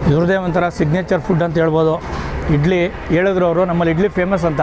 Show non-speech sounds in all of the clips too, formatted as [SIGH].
ಇವ್ರದೇ ಒಂಥರ signature food ಅಂತ ಹೇಳ್ಬೋದು. ಇಡ್ಲಿ ಹೇಳಿದ್ರು ಅವರು ನಮ್ಮಲ್ಲಿ ಇಡ್ಲಿ ಫೇಮಸ್ ಅಂತ.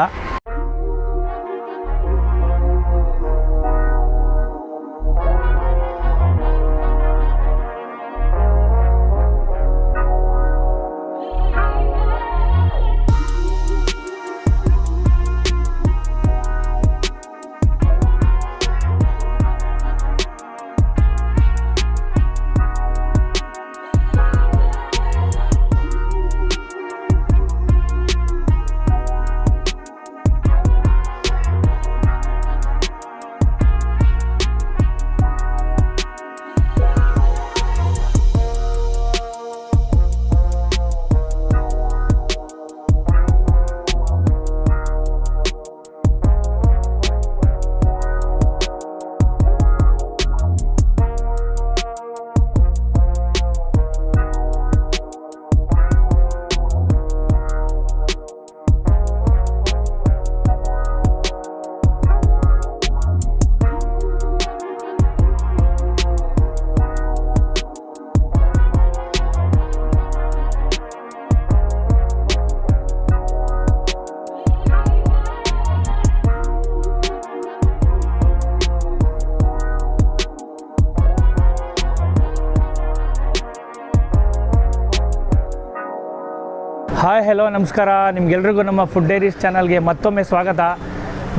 ಹಾಯ್ ಹೆಲೋ ನಮಸ್ಕಾರ. ನಿಮ್ಗೆಲ್ರಿಗೂ ನಮ್ಮ ಫುಡ್ ಡೈರೀಸ್ ಚಾನಲ್ಗೆ ಮತ್ತೊಮ್ಮೆ ಸ್ವಾಗತ.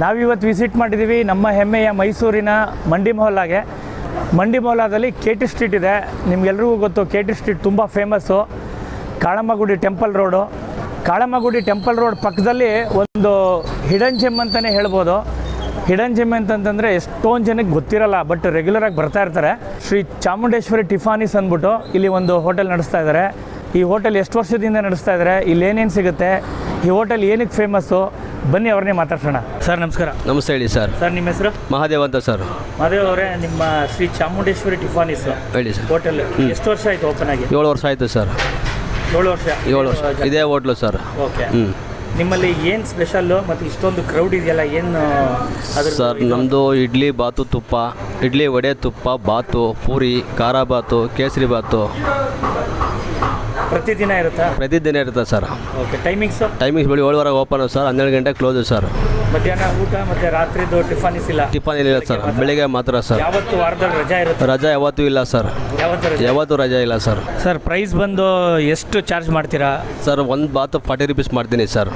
ನಾವಿವತ್ತು ವಿಸಿಟ್ ಮಾಡಿದ್ದೀವಿ ನಮ್ಮ ಹೆಮ್ಮೆಯ ಮೈಸೂರಿನ ಮಂಡಿ ಮೊಹಲ್ಲಾಗೆ ಮಂಡಿ ಮೊಹಲ್ಲಾದಲ್ಲಿ ಕೆ ಟಿ ಸ್ಟ್ರೀಟ್ ಇದೆ. ನಿಮ್ಗೆಲ್ರಿಗೂ ಗೊತ್ತು ಕೆ ಟಿ ಸ್ಟ್ರೀಟ್ ತುಂಬ famous Kalammagudi temple road Kalammagudi temple road ಪಕ್ಕದಲ್ಲಿ ಒಂದು ಹಿಡನ್ ಜಿಮ್ ಅಂತಲೇ ಹೇಳ್ಬೋದು. ಹಿಡನ್ ಜಿಮ್ ಅಂತಂತಂದರೆ ಎಷ್ಟೊಂದು ಜನಕ್ಕೆ ಗೊತ್ತಿರಲ್ಲ ಬಟ್ ರೆಗ್ಯುಲರಾಗಿ ಬರ್ತಾ ಇರ್ತಾರೆ. ಶ್ರೀ ಚಾಮುಂಡೇಶ್ವರಿ ಟಿಫಾನಿಸ್ ಅಂದ್ಬಿಟ್ಟು ಇಲ್ಲಿ ಒಂದು ಹೋಟೆಲ್ ನಡೆಸ್ತಾ ಇದ್ದಾರೆ. ಈ ಹೋಟೆಲ್ ಎಷ್ಟು ವರ್ಷದಿಂದ ನಡೆಸ್ತಾ ಇದ್ದಾರೆ ಇಲ್ಲಿ ಏನೇನು ಸಿಗುತ್ತೆ ಈ ಹೋಟೆಲ್ ಏನಕ್ಕೆ ಫೇಮಸ್ಸು ಬನ್ನಿ ಅವ್ರನ್ನೇ ಮಾತಾಡ್ಸೋಣ. ಸರ್ ನಮಸ್ಕಾರ. ನಮಸ್ತೆ ಹೇಳಿ ಸರ್. ಸರ್ ನಿಮ್ಮ ಹೆಸರು? ಮಹಾದೇವ್ ಅಂತ ಸರ್. ಮಹಾದೇವ್ ಅವರೇ ನಿಮ್ಮ ಶ್ರೀ ಚಾಮುಂಡೇಶ್ವರಿ ಟಿಫಾನಿಸ್ ಹೇಳಿ ಸರ್. ಹೋಟೆಲ್. ಎಷ್ಟು ವರ್ಷ ಆಯಿತು ಓಪನ್ ಆಗಿ? ಏಳು ವರ್ಷ ಆಯಿತು ಸರ್. ಏಳು ವರ್ಷ? ಏಳು ವರ್ಷ. ಇದೇ ಹೋಟ್ಲು ಸರ್. ಓಕೆ. ಹ್ಞೂ ನಿಮ್ಮಲ್ಲಿ ಏನು ಸ್ಪೆಷಲ್ಲು ಮತ್ತು ಇಷ್ಟೊಂದು ಕ್ರೌಡ್ ಇದೆಯಲ್ಲ ಏನು ಅದ್ರ ಸರ್ ನಮ್ಮದು ಇಡ್ಲಿ ಬಾತು ತುಪ್ಪ ಇಡ್ಲಿ ವಡೆ ತುಪ್ಪ ಬಾತು ಪೂರಿ ಖಾರ ಬಾತು ಕೇಸರಿ ಬಾತು. ಪ್ರತಿದಿನ ಇರುತ್ತಾ? ಪ್ರತಿದಿನ ಇರುತ್ತೆ ಸರ್. ಓಕೆ ಟೈಮಿಂಗ್ಸ್ ಟೈಮಿಂಗ್ಸ್ ಬೆಳಿ ಏಳುವರೆಗೆ ಓಪನ್ ಸರ್ ಹನ್ನೆರಡು ಗಂಟೆ ಕ್ಲೋಸ್ ಸರ್. ಮಧ್ಯಾಹ್ನ ಊಟ ಮತ್ತೆ ರಾತ್ರಿ ಟಿಫನ್ ಇಲ್ಲ. ಟಿಫನ್ ಇಲ್ಲ ಸರ್ ಬೆಳಿಗ್ಗೆ ಮಾತ್ರ? ಸರ್. ಯಾವತ್ತು ವಾರದಲ್ಲಿ ರಜಾ ಇರುತ್ತೆ? ರಜಾ ಯಾವತ್ತೂ ಇಲ್ಲ ಸರ್. ಯಾವತ್ತು ರಜಾ? ಇಲ್ಲ ಸರ್. ಸರ್ ಪ್ರೈಸ್ ಬಂದು ಎಷ್ಟು ಚಾರ್ಜ್ ಮಾಡ್ತೀರಾ? ಸರ್ ಒಂದು ಬಾತು ಫಾರ್ಟಿ ರುಪೀಸ್ ಮಾಡ್ತೀನಿ ಸರ್.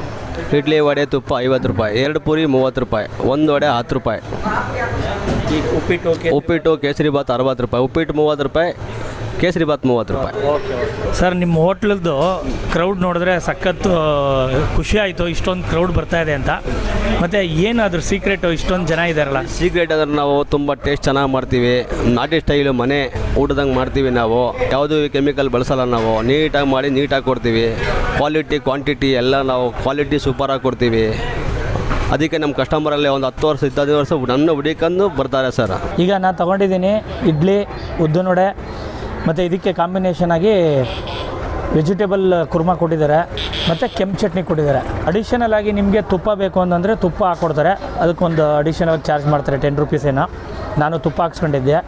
ಇಡ್ಲಿ ವಡೆ ತುಪ್ಪ ಐವತ್ತು ರೂಪಾಯಿ ಎರಡು ಪೂರಿ ಮೂವತ್ತು ರೂಪಾಯಿ ಒಂದು ವಡೆ ಹತ್ತು ರೂಪಾಯಿ. ಉಪ್ಪಿಟ್ಟು ಉಪ್ಪಿಟ್ಟು ಕೇಸರಿ ಬಾತ್ ಅರವತ್ತು ರೂಪಾಯಿ. ಉಪ್ಪಿಟ್ಟು ಮೂವತ್ತು ರೂಪಾಯಿ ಕೇಸರಿ ಬಾತ್ ಮೂವತ್ತು ರೂಪಾಯಿ. ಸರ್ ನಿಮ್ಮ ಹೋಟ್ಲದ್ದು ಕ್ರೌಡ್ ನೋಡಿದ್ರೆ ಸಖತ್ತು ಖುಷಿ ಆಯಿತು. ಇಷ್ಟೊಂದು ಕ್ರೌಡ್ ಬರ್ತಾ ಇದೆ ಅಂತ. ಮತ್ತು ಏನಾದರೂ ಅದ್ರ ಸೀಕ್ರೆಟು ಇಷ್ಟೊಂದು ಜನ ಇದ್ದಾರಲ್ಲ ಸೀಕ್ರೆಟ್ ಅಂದ್ರೆ ನಾವು ತುಂಬ ಟೇಸ್ಟ್ ಚೆನ್ನಾಗಿ ಮಾಡ್ತೀವಿ. ನಾಟಿ ಸ್ಟೈಲು ಮನೆ ಊಟದಂಗೆ ಮಾಡ್ತೀವಿ ನಾವು. ಯಾವುದು ಕೆಮಿಕಲ್ ಬಳಸಲ್ಲ ನಾವು. ನೀಟಾಗಿ ಮಾಡಿ ನೀಟಾಗಿ ಕೊಡ್ತೀವಿ. ಕ್ವಾಲಿಟಿ ಕ್ವಾಂಟಿಟಿ ಎಲ್ಲ ನಾವು ಕ್ವಾಲಿಟಿ ಸೂಪರಾಗಿ ಕೊಡ್ತೀವಿ. ಅದಕ್ಕೆ ನಮ್ಮ ಕಸ್ಟಮರಲ್ಲಿ ಒಂದು ಹತ್ತು ವರ್ಷ ಇದ್ದ ವರ್ಷ ನನ್ನ ಹುಡುಕಂದು ಬರ್ತಾರೆ ಸರ್. ಈಗ ನಾನು ತೊಗೊಂಡಿದ್ದೀನಿ ಇಡ್ಲಿ ಉದ್ದಿನವಡೆ ಮತ್ತು ಇದಕ್ಕೆ ಕಾಂಬಿನೇಷನ್ ಆಗಿ ವೆಜಿಟೇಬಲ್ ಕುರ್ಮಾ ಕೊಟ್ಟಿದ್ದಾರೆ, ಮತ್ತು ಕೆಂಪು ಚಟ್ನಿ ಕೊಟ್ಟಿದ್ದಾರೆ. ಅಡಿಷನಲ್ ಆಗಿ ನಿಮಗೆ ತುಪ್ಪ ಬೇಕು ಅಂತಂದರೆ ತುಪ್ಪ ಹಾಕ್ಕೊಡ್ತಾರೆ ಅದಕ್ಕೊಂದು ಅಡಿಷನಲ್ ಚಾರ್ಜ್ ಮಾಡ್ತಾರೆ ಟೆನ್ ರುಪೀಸ್ ಏನೋ. ನಾನು ತುಪ್ಪ ಹಾಕ್ಸ್ಕೊಂಡಿದ್ದೆ.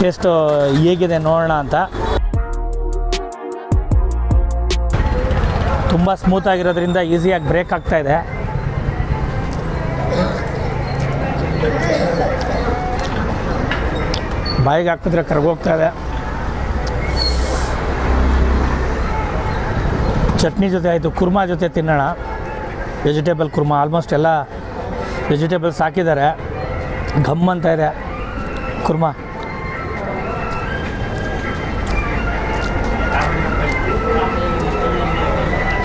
ಟೇಸ್ಟು ಹೇಗಿದೆ ನೋಡೋಣ ಅಂತ. ತುಂಬ ಸ್ಮೂತ್ ಆಗಿರೋದ್ರಿಂದ ಈಸಿಯಾಗಿ ಬ್ರೇಕ್ ಆಗ್ತಾ ಇದೆ ಬಾಯಿಗೆ ಹಾಕಿದ್ರೆ ಕರ್ಗೋಗ್ತಾ ಇದೆ. ಚಟ್ನಿ ಜೊತೆ ಆಯಿತು, ಕುರ್ಮಾ ಜೊತೆ ತಿನ್ನೋಣ. ವೆಜಿಟೇಬಲ್ ಕುರ್ಮಾ ಆಲ್ಮೋಸ್ಟ್ ಎಲ್ಲ ವೆಜಿಟೇಬಲ್ಸ್ ಹಾಕಿದ್ದಾರೆ. ಘಮ್ ಅಂತ ಇದೆ ಕುರ್ಮಾ.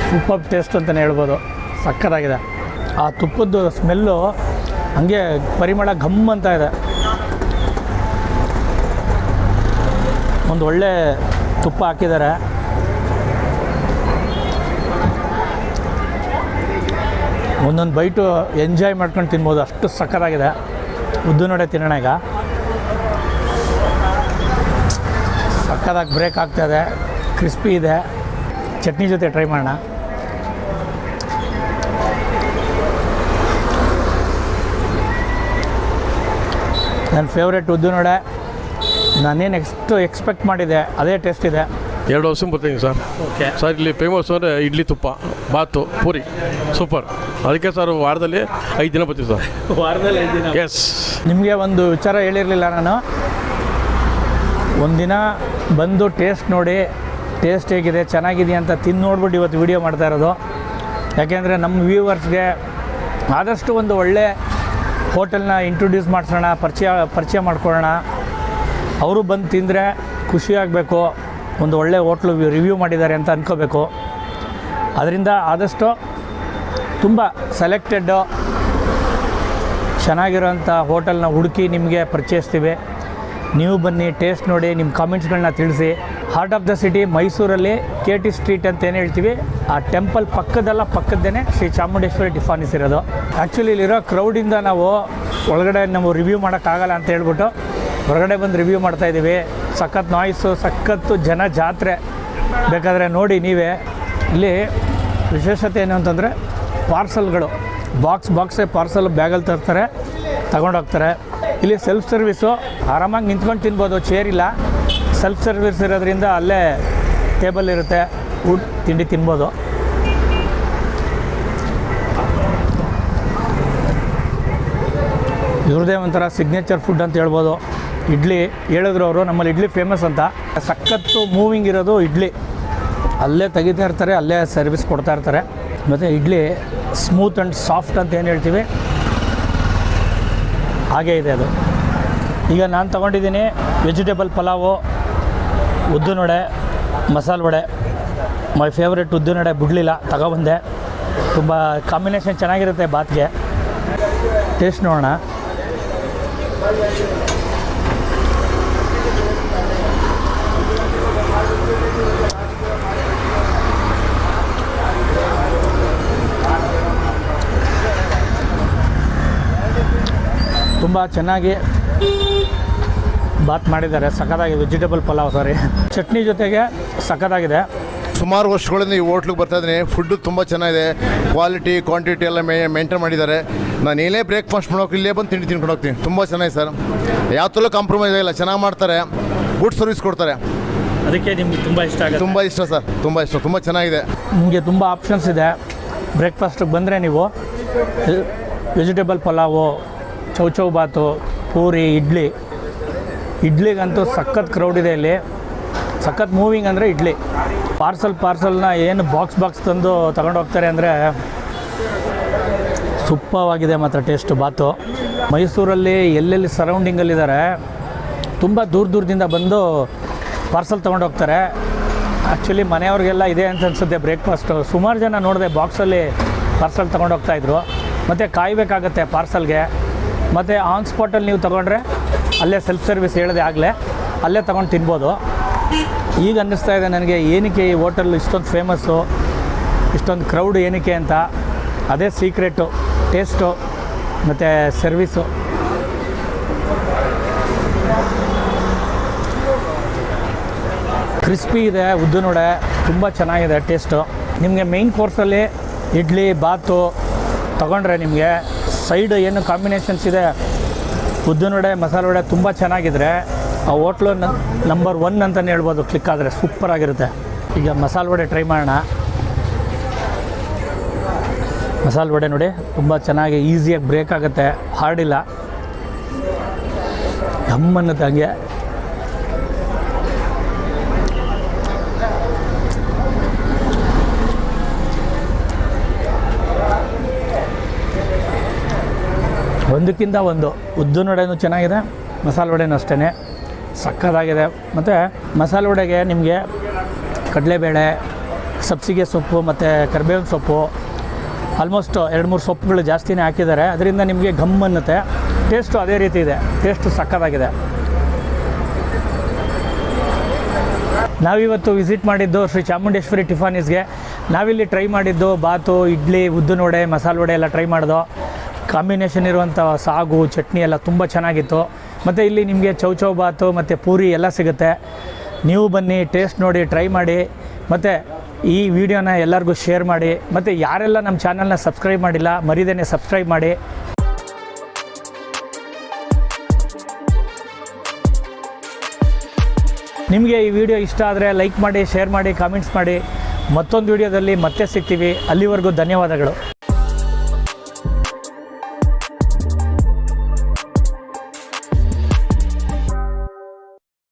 ಸೂಪರ್ ಟೇಸ್ಟ್ ಅಂತಲೇ ಹೇಳ್ಬೋದು. ಸಕ್ಕತ್ತಾಗಿದೆ. ಆ ತುಪ್ಪದ್ದು ಸ್ಮೆಲ್ಲು ಹಂಗೆ ಪರಿಮಳ ಘಮ್ ಅಂತ ಇದೆ. ಒಂದು ಒಳ್ಳೆ ತುಪ್ಪ ಹಾಕಿದ್ದಾರೆ. ಒಂದೊಂದು ಬೈಟು ಎಂಜಾಯ್ ಮಾಡ್ಕೊಂಡು ತಿನ್ಬೋದು. ಅಷ್ಟು ಸಕ್ಕತ್ತಾಗಿದೆ ಉದ್ದಿನೊಡೆ ತಿನ್ನೋಣ ಈಗ. ಸಕ್ಕದಾಗಿ ಬ್ರೇಕ್ ಆಗ್ತಾಯಿದೆ ಕ್ರಿಸ್ಪಿ ಇದೆ. ಚಟ್ನಿ ಜೊತೆ ಟ್ರೈ ಮಾಡೋಣ. ನನ್ನ ಫೇವ್ರೆಟ್ ನೋಡೆ. ನಾನೇನು ಎಷ್ಟು ಎಕ್ಸ್ಪೆಕ್ಟ್ ಮಾಡಿದೆ ಅದೇ ಟೇಸ್ಟ್ ಇದೆ. ಎರಡು ವರ್ಷ ಬರ್ತೀನಿ ಸರ್. ಓಕೆ ಸರ್ ಇಲ್ಲಿ ಫೇಮಸ್ ಅಂದರೆ ಇಡ್ಲಿ ತುಪ್ಪ ಬಾತು ಪೂರಿ. ಸೂಪರ್ ಅದಕ್ಕೆ ಸರ್ ವಾರದಲ್ಲಿ ಐದು ದಿನ ಬರ್ತೀವಿ ಸರ್. [LAUGHS] ವಾರದಲ್ಲಿ ಐದು ದಿನ? ಎಸ್ ನಿಮಗೆ ಒಂದು ವಿಚಾರ ಹೇಳಿರಲಿಲ್ಲ ನಾನು. ಒಂದಿನ ಬಂದು ಟೇಸ್ಟ್ ನೋಡಿ ಟೇಸ್ಟ್ ಹೇಗಿದೆ ಚೆನ್ನಾಗಿದೆ ಅಂತ ತಿಂದು ನೋಡ್ಬಿಟ್ಟು ಇವತ್ತು ವಿಡಿಯೋ ಮಾಡ್ತಾ ಇರೋದು. ಯಾಕೆಂದರೆ ನಮ್ಮ ವ್ಯೂವರ್ಸ್ಗೆ ಆದಷ್ಟು ಒಂದು ಒಳ್ಳೆ ಹೋಟೆಲ್ನ ಇಂಟ್ರೊಡ್ಯೂಸ್ ಮಾಡಿಸೋಣ, ಪರಿಚಯ ಪರಿಚಯ ಮಾಡ್ಕೊಳ್ಳೋಣ. ಅವರು ಬಂದು ತಿಂದರೆ ಖುಷಿ ಆಗಬೇಕು, ಒಂದು ಒಳ್ಳೆ ಹೋಟ್ಲು ರಿವ್ಯೂ ಮಾಡಿದ್ದಾರೆ ಅಂತ ಅಂದ್ಕೋಬೇಕು ಅದರಿಂದ ಆದಷ್ಟು ತುಂಬ ಸೆಲೆಕ್ಟೆಡ್ಡು ಚೆನ್ನಾಗಿರೋಂಥ ಹೋಟೆಲ್ನ ಹುಡುಕಿ ನಿಮಗೆ ಪರಿಚಯಿಸ್ತೀವಿ. ನೀವು ಬನ್ನಿ ಟೇಸ್ಟ್ ನೋಡಿ, ನಿಮ್ಮ ಕಾಮೆಂಟ್ಸ್ಗಳನ್ನ ತಿಳಿಸಿ. ಹಾರ್ಟ್ ಆಫ್ ದ ಸಿಟಿ ಮೈಸೂರಲ್ಲಿ ಕೆ ಟಿ ಸ್ಟ್ರೀಟ್ ಅಂತ ಏನು ಹೇಳ್ತೀವಿ. ಆ ಟೆಂಪಲ್ ಪಕ್ಕದಲ್ಲ ಪಕ್ಕದ್ದೇ ಶ್ರೀ ಚಾಮುಂಡೇಶ್ವರಿ ಟಿಫಾನಿಸ್ ಇರೋದು. ಆ್ಯಕ್ಚುಲಿ ಇಲ್ಲಿರೋ ಕ್ರೌಡಿಂದ ನಾವು ಒಳಗಡೆ ನಾವು ರಿವ್ಯೂ ಮಾಡೋಕ್ಕಾಗಲ್ಲ ಅಂತ ಹೇಳ್ಬಿಟ್ಟು ಹೊರಗಡೆ ಬಂದು ರಿವ್ಯೂ ಮಾಡ್ತಾಯಿದ್ದೀವಿ ಸಖತ್ ನಾಯ್ಸು ಸಖತ್ತು ಜನ ಜಾತ್ರೆ. ಬೇಕಾದರೆ ನೋಡಿ ನೀವೇ. ಇಲ್ಲಿ ವಿಶೇಷತೆ ಏನು ಅಂತಂದರೆ ಪಾರ್ಸಲ್ಗಳು ಬಾಕ್ಸ್ ಬಾಕ್ಸೇ ಪಾರ್ಸಲ್ ಬ್ಯಾಗಲ್ಲಿ ತರ್ತಾರೆ, ತಗೊಂಡೋಗ್ತಾರೆ. ಇಲ್ಲಿ ಸೆಲ್ಫ್ ಸರ್ವಿಸು ಆರಾಮಾಗಿ ನಿಂತ್ಕೊಂಡು ತಿನ್ಬೋದು ಚೇರ್ ಇಲ್ಲ. ಸೆಲ್ಫ್ ಸರ್ವಿಸ್ ಇರೋದ್ರಿಂದ ಅಲ್ಲೇ ಟೇಬಲ್ ಇರುತ್ತೆ. ಊಟ, ತಿಂಡಿ ತಿನ್ಬೋದು. ಇವ್ರದೇ ಒಂಥರ ಸಿಗ್ನೇಚರ್ ಫುಡ್ ಅಂತ ಹೇಳ್ಬೋದು. ಇಡ್ಲಿ, ಹೇಳಿದ್ರು ಅವರು, ನಮ್ಮಲ್ಲಿ ಇಡ್ಲಿ ಫೇಮಸ್ ಅಂತ. ಸಖತ್ತು ಮೂವಿಂಗ್ ಇರೋದು ಇಡ್ಲಿ. ಅಲ್ಲೇ ತೆಗಿತಾ ಇರ್ತಾರೆ, ಅಲ್ಲೇ ಸರ್ವಿಸ್ ಕೊಡ್ತಾ ಇರ್ತಾರೆ. ಮತ್ತು ಇಡ್ಲಿ ಸ್ಮೂತ್ ಆ್ಯಂಡ್ ಸಾಫ್ಟ್ ಅಂತ ಏನು ಹೇಳ್ತೀವಿ? ಹಾಗೇ ಇದೆ ಅದು. ಈಗ ನಾನು ತೊಗೊಂಡಿದ್ದೀನಿ ವೆಜಿಟೇಬಲ್ ಪಲಾವು. ಉದ್ದಿನ ವಡೆ ಮಸಾಲೆ ವಡೆ, ಮೈ ಫೇವ್ರೆಟ್ ಉದ್ದಿನ ವಡೆ ಬಿಡಲಿಲ್ಲ, ತಗೊಬಂದೆ. ತುಂಬ ಕಾಂಬಿನೇಷನ್ ಚೆನ್ನಾಗಿರುತ್ತೆ ಬಾತ್ಗೆ. ಟೇಸ್ಟ್ ನೋಡೋಣ. ತುಂಬ ಚೆನ್ನಾಗಿ ಬಾತ್ ಮಾಡಿದ್ದಾರೆ. ಸಖತ್ತಾಗಿದೆ. ವೆಜಿಟೇಬಲ್ ಪಲಾವ್ ಸಾರಿ ಚಟ್ನಿ ಜೊತೆಗೆ ಸಖತ್ತಾಗಿದೆ. ಸುಮಾರು ವರ್ಷಗಳಿಂದ ಈ ಹೋಟ್ಲಿಗೆ ಬರ್ತಾ ಇದ್ದೀನಿ. ಫುಡ್ಡು ತುಂಬ ಚೆನ್ನಾಗಿದೆ. ಕ್ವಾಲಿಟಿ ಕ್ವಾಂಟಿಟಿ ಎಲ್ಲ ಮೇ ಮೇಂಟೈನ್ ಮಾಡಿದ್ದಾರೆ. ನಾನು ಏನೇ ಬ್ರೇಕ್ಫಾಸ್ಟ್ ಮಾಡೋಕೆ ಇಲ್ಲೇ ಬಂದು ತಿಂಡಿ ತಿನ್ಕೊಂಡು ಹೋಗ್ತೀನಿ. ತುಂಬ ಚೆನ್ನಾಗಿ ಸರ್. ಯಾವತ್ತಲ್ಲೂ ಕಾಂಪ್ರಮೈಸ್ ಆಗಿಲ್ಲ. ಚೆನ್ನಾಗಿ ಮಾಡ್ತಾರೆ. ಗುಡ್ ಸರ್ವಿಸ್ ಕೊಡ್ತಾರೆ. ಅದಕ್ಕೆ ನಿಮ್ಗೆ ತುಂಬ ಇಷ್ಟ ಆಗುತ್ತೆ. ತುಂಬ ಇಷ್ಟ ಸರ್. ತುಂಬ ಇಷ್ಟ. ತುಂಬ ಚೆನ್ನಾಗಿದೆ. ನಿಮಗೆ ತುಂಬ ಆಪ್ಷನ್ಸ್ ಇದೆ. ಬ್ರೇಕ್ಫಾಸ್ಟಿಗೆ ಬಂದರೆ ನೀವು ವೆಜಿಟೇಬಲ್ ಪಲಾವು ಚೌಚೌ ಬಾತು ಪೂರಿ ಇಡ್ಲಿ ಇಡ್ಲಿಗಂತೂ ಸಖತ್ ಕ್ರೌಡ್ ಇದೆ ಇಲ್ಲಿ. ಸಖತ್ ಮೂವಿಂಗ್ ಅಂದರೆ ಇಡ್ಲಿ. ಪಾರ್ಸಲ್ ಪಾರ್ಸಲ್ನ ಏನು ಬಾಕ್ಸ್ ಬಾಕ್ಸ್ ತಂದು ಹೋಗ್ತಾರೆ ಅಂದರೆ ಸೂಪರ್ವಾಗಿದೆ ಮಾತ್ರ ಟೇಸ್ಟು ಬಾತು. ಮೈಸೂರಲ್ಲಿ ಎಲ್ಲೆಲ್ಲಿ ಸರೌಂಡಿಂಗಲ್ಲಿದ್ದಾರೆ ತುಂಬ ದೂರ ದೂರದಿಂದ ಬಂದು ಪಾರ್ಸಲ್ ತೊಗೊಂಡು ಹೋಗ್ತಾರೆ. ಆ್ಯಕ್ಚುಲಿ ಮನೆಯವ್ರಿಗೆಲ್ಲ ಇದೆ ಅಂತ ಅನಿಸುತ್ತೆ ಬ್ರೇಕ್ಫಾಸ್ಟು ಸುಮಾರು ಜನ ನೋಡಿದೆ ಬಾಕ್ಸಲ್ಲಿ ಪಾರ್ಸಲ್ ತೊಗೊಂಡು ಹೋಗ್ತಾಯಿದ್ರು ಮತ್ತು ಕಾಯಬೇಕಾಗತ್ತೆ ಪಾರ್ಸಲ್ಗೆ ಮತ್ತು ಆನ್ ಸ್ಪಾಟಲ್ಲಿ ನೀವು ತೊಗೊಂಡ್ರೆ ಅಲ್ಲೇ ಸೆಲ್ಫ್ ಸರ್ವಿಸ್ ಹೇಳಿದೆ ಆಗಲೇ ಅಲ್ಲೇ ತೊಗೊಂಡು ತಿನ್ಬೋದು. ಈಗ ಅನ್ನಿಸ್ತಾ ಇದೆ ನನಗೆ, ಏನಕ್ಕೆ ಈ ಹೋಟೆಲ್ ಇಷ್ಟೊಂದು ಫೇಮಸ್ಸು ಇಷ್ಟೊಂದು ಕ್ರೌಡ್ ಏನಕ್ಕೆ ಅಂತ. ಅದೇ ಸೀಕ್ರೆಟು ಟೇಸ್ಟು ಮತ್ತು ಸರ್ವಿಸು ಕ್ರಿಸ್ಪಿ ಇದೆ ಉದ್ದಿನ ವಡೆ ತುಂಬ ಚೆನ್ನಾಗಿದೆ ಟೇಸ್ಟು ನಿಮಗೆ ಮೇಯ್ನ್ ಕೋರ್ಸಲ್ಲಿ ಇಡ್ಲಿ, ಬಾತು ತೊಗೊಂಡ್ರೆ ನಿಮಗೆ ಸೈಡ್ ಏನು ಕಾಂಬಿನೇಷನ್ಸ್ ಇದೆ ಉದ್ದಿನ ವಡೆ, ಮಸಾಲೆ ವಡೆ ತುಂಬ ಚೆನ್ನಾಗಿದ್ರೆ ಆ ಹೋಟ್ಲು ನಂಬರ್ ಒನ್ ಅಂತಲೇ ಹೇಳ್ಬೋದು. ಕ್ಲಿಕ್ ಆದರೆ ಸೂಪರ್ ಆಗಿರುತ್ತೆ. ಈಗ ಮಸಾಲೆ ವಡೆ ಟ್ರೈ ಮಾಡೋಣ. ಮಸಾಲೆ ವಡೆ ನೋಡಿ, ತುಂಬ ಚೆನ್ನಾಗಿ ಈಸಿಯಾಗಿ ಬ್ರೇಕ್ ಆಗುತ್ತೆ. ಹಾರ್ಡಿಲ್ಲ ಅನ್ನುತ್ತೆ ಹಂಗೆ. ಒಂದಕ್ಕಿಂತ ಒಂದು. ಉದ್ದಿನ ವಡೆನೂ ಚೆನ್ನಾಗಿದೆ, ಮಸಾಲೆ ವಡೆನೂ ಅಷ್ಟೇ ಸಕ್ಕತ್ತಾಗಿದೆ. ಮತ್ತು ಮಸಾಲೆ ವಡೆಗೆ ನಿಮಗೆ ಕಡಲೆಬೇಳೆ, ಸಬ್ಸಿಗೆ ಸೊಪ್ಪು ಮತ್ತು ಕರಿಬೇವಿನ ಸೊಪ್ಪು ಆಲ್ಮೋಸ್ಟ್ ಎರಡು ಮೂರು ಸೊಪ್ಪುಗಳು ಜಾಸ್ತಿನೇ ಹಾಕಿದ್ದಾರೆ. ಅದರಿಂದ ನಿಮಗೆ ಘಮ್ ಅನ್ನುತ್ತೆ. ಟೇಸ್ಟು ಅದೇ ರೀತಿ ಇದೆ. ಟೇಸ್ಟು ಸಕ್ಕತ್ತಾಗಿದೆ. ನಾವಿವತ್ತು ವಿಸಿಟ್ ಮಾಡಿದ್ದು ಶ್ರೀ ಚಾಮುಂಡೇಶ್ವರಿ ಟಿಫಾನಿಸ್ಗೆ ನಾವಿಲ್ಲಿ ಟ್ರೈ ಮಾಡಿದ್ದು ಬಾತು, ಇಡ್ಲಿ, ಉದ್ದಿನ ವಡೆ, ಮಸಾಲೆ ವಡೆ ಎಲ್ಲ ಟ್ರೈ ಮಾಡಿದೋ. ಕಾಂಬಿನೇಷನ್ ಇರುವಂಥ ಸಾಗು, ಚಟ್ನಿ ಎಲ್ಲ ತುಂಬ ಚೆನ್ನಾಗಿತ್ತು. ಮತ್ತು ಇಲ್ಲಿ ನಿಮಗೆ ಚೌಚೌ ಬಾತು ಮತ್ತು ಪೂರಿ ಎಲ್ಲ ಸಿಗುತ್ತೆ. ನೀವು ಬನ್ನಿ ಟೇಸ್ಟ್ ನೋಡಿ ಟ್ರೈ ಮಾಡಿ. ಮತ್ತು ಈ ವಿಡಿಯೋನ ಎಲ್ಲರಿಗೂ ಶೇರ್ ಮಾಡಿ. ಮತ್ತು ಯಾರೆಲ್ಲ ನಮ್ಮ ಚಾನಲ್ನ ಸಬ್ಸ್ಕ್ರೈಬ್ ಮಾಡಿಲ್ಲ, ಮರಿದೇನೆ ಸಬ್ಸ್ಕ್ರೈಬ್ ಮಾಡಿ. ನಿಮಗೆ ಈ ವಿಡಿಯೋ ಇಷ್ಟ ಆದರೆ ಲೈಕ್ ಮಾಡಿ ಶೇರ್ ಮಾಡಿ ಕಾಮೆಂಟ್ಸ್ ಮಾಡಿ. ಮತ್ತೊಂದು ವಿಡಿಯೋದಲ್ಲಿ ಮತ್ತೆ ಸಿಗ್ತೀವಿ. ಅಲ್ಲಿವರೆಗೂ ಧನ್ಯವಾದಗಳು.